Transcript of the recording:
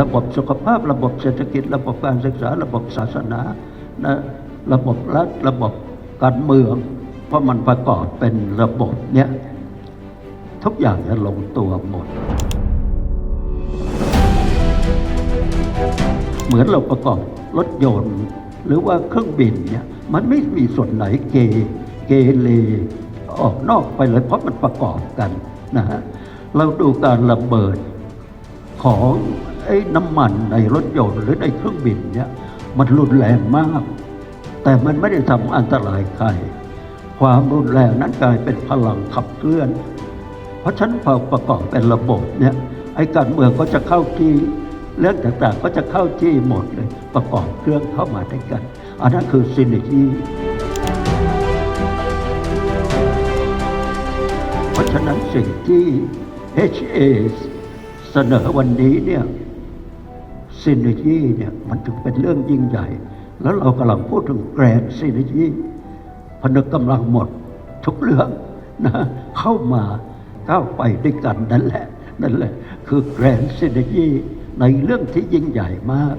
ระบบสุขภาพ ระบบเศรษฐกิจ ระบบการศึกษา ระบบศาสนานะระบบรัฐระบบการเมือง เพราะมันประกอบเป็นระบบเนี้ยทุกอย่างจะลงตัวหมด เหมือนเราประกอบรถยนต์ หรือว่าเครื่องบินเนี่ยมันไม่มีส่วนไหนเกเกเรออกนอกไปเลยเพราะมันประกอบกันนะฮะเราดูการระเบิดของ ไอ้น้ำมันในรถยนต์หรือในเครื่องบินเนี่ยมันรุนแรงมาก แต่มันไม่ได้ทำอันตรายใคร ความรุนแรงนั้นกลายเป็นพลังขับเคลื่อน เพราะฉะนันพอประกอบเป็นระบบเนี่ยไอ้การเมืองก็จะเข้าที่เรื่องต่างๆ ก็จะเข้าที่หมดเลยประกอบเครื่องเข้ามาด้วยกัน อันนั้นคือซินเนจีเพราะฉะนั้นสิ่งที่ HA เสนอวันนี้เนี่ย ซินเนจีเนี่ยมันถึงเป็นเรื่องยิ่งใหญ่ แล้วเรากำลังพูดถึงแกรนซินเนจีพนึกกำลังหมดทุกเรื่องนะเข้ามาก้าวไปด้วยกันนั่นแหละ นั่นแหละ คือแกรนซินเนจีในเรื่องที่ยิ่งใหญ่มาก